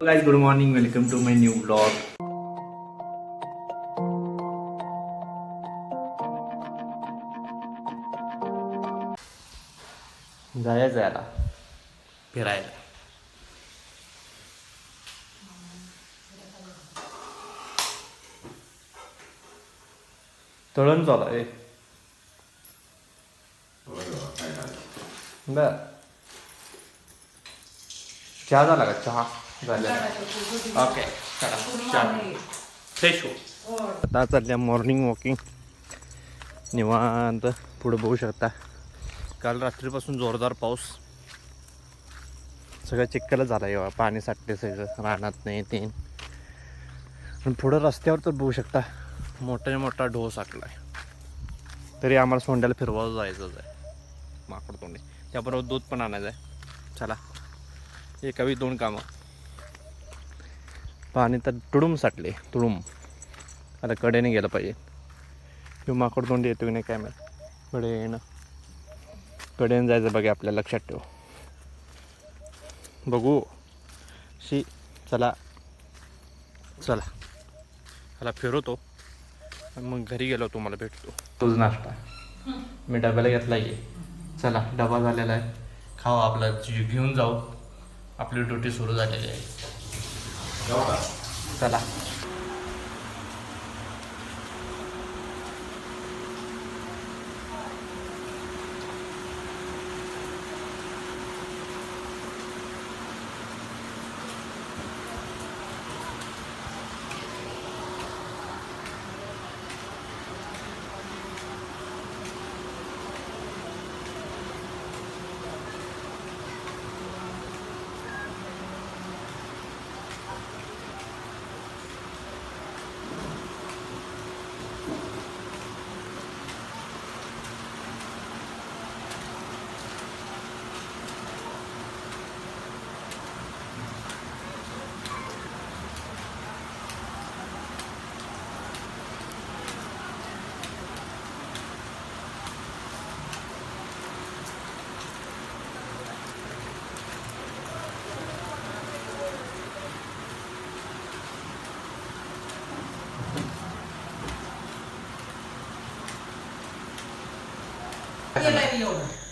guys good morning welcome to my new vlog जायचं याला फिरायला तळण चालू आहे बर चहा झाला का चहा झाला. ओके चला फ्रेश हो आता चालल्या मॉर्निंग वॉकिंग निवांत पुढे बघू शकता. काल रात्रीपासून जोरदार पाऊस. सगळं चिक्कलच झाला आहे पाणी साठते सगळं रानात नाही ते. आणि पुढं रस्त्यावर तर बघू शकता मोठा मोठा ढो साठला आहे तरी आम्हाला सोंड्याला फिरवायला जायचंच आहे. माकड तोंडी त्याबरोबर दूध पण आणायचं आहे चला एकावी दोन कामं. पाणी तर तुडूम साठले तुडूम. आता कडेने गेलं पाहिजे. किंवा माकड तोंडी येतो की नाही काय कडे येणं. कडेनं जायचं बघा आपल्या लक्षात ठेव. बघू. शी चला. चला. ह्याला फिरवतो. मग घरी गेलो तुम्हाला भेटतो. तोच नाश्ता. मी डब्याला घेतला आहे चला डबा झालेला आहे. खाऊ आपला घेऊन जाऊ. आपली ड्युटी सुरू झालेली आहे. चला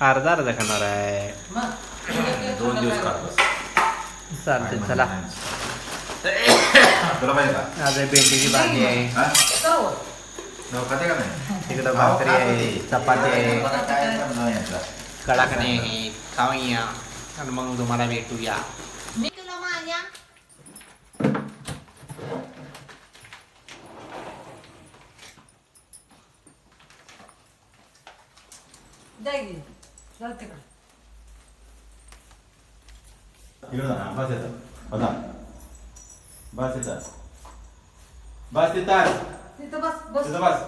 अर्धा अर्धा खाणार आहे. दोन दिवस चालते चला. आज भेंडीची भाजी आहे. हा? तिकडं भाकरी आहे चपाती आहे? कडाकणे आहे. खाऊया. आणि मग तुम्हाला भेटूया. मी तुला माझ्या इकडं जा ना, बस येतं. बसा. बस येतं. बस तिथं. तिथं बस बस तिथं बस.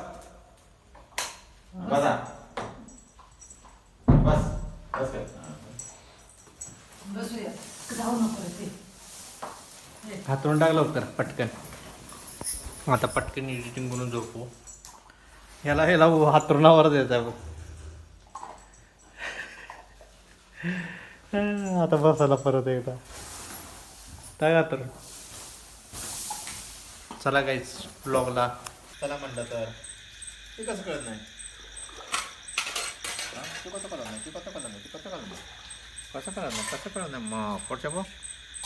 बसा. बस. बस कर. बसूया जाऊ नको रे ते हातरून टाक लवकर पटकन आता पटकन एडिटिंग करून झोपू ह्याला ह्याला हातरुणावर द्यायचा बघ आता बसायला परत एकदा. टाक हातरून चला काहीच ब्लॉगला चला म्हणलं तर. ते कसं कळत नाही? हा? तू कसं कळत नाही? तू कसं कळत नाही? तू कसं कळत नाही? कसं कळत नाही? कसं कळत नाही? मग पुढच्या भाऊ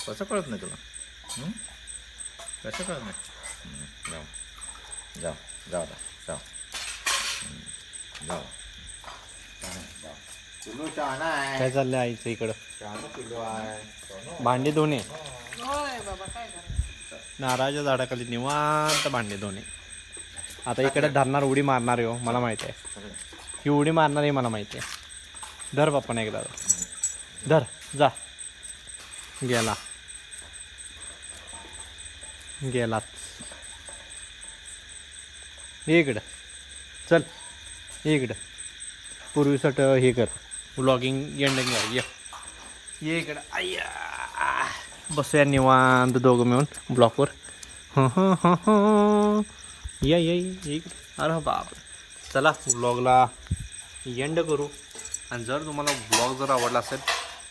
कसं कळत नाही तुला? कसं कळत नाही? जाऊ. जाऊ जाऊ जाऊ. जाऊ, शहाणा आहे. काय चाललंय आईचं इकडं? शहाणा पिल्लू आहे. भांडी धुणे? होय बाबा काय करायचं नारळाच्या झाडाखाली निवांत भांडी धुणे. आता इकडे धरणार उडी मारणार आहे हो मला माहिती आहे. ही उडी मारणार आहे मला माहिती आहे. धर बाप्पा एकदा धर. जा. गेला. गेलाच ये इकडं. चल ये इकडं. पूर्वीसट हे कर. व्लॉगिंग एंडिंग कर ये. ये इकडं. आय्या. बसूया निवांत दोघं मिळून ब्लॉकवर. हं हं हं हं. या या या इकडं. अरे बाप चला ब्लॉगला एंड करू. आणि जर तुम्हाला ब्लॉग जर आवडला असेल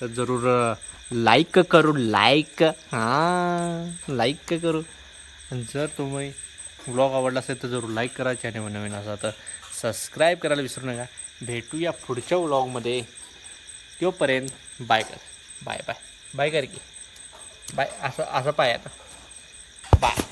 तर जरूर लाईक करू लाईक हां लाईक करू. आणि जर तुम्ही ब्लॉग आवडला असेल तर जरूर लाईक करा. चॅनल नवीन असा तर सबस्क्राईब करायला विसरू नका. भेटूया पुढच्या व्लॉगमध्ये तोपर्यंत बाय कर. बाय बाय बाय कर की बाय असं असं पाय आता. बाय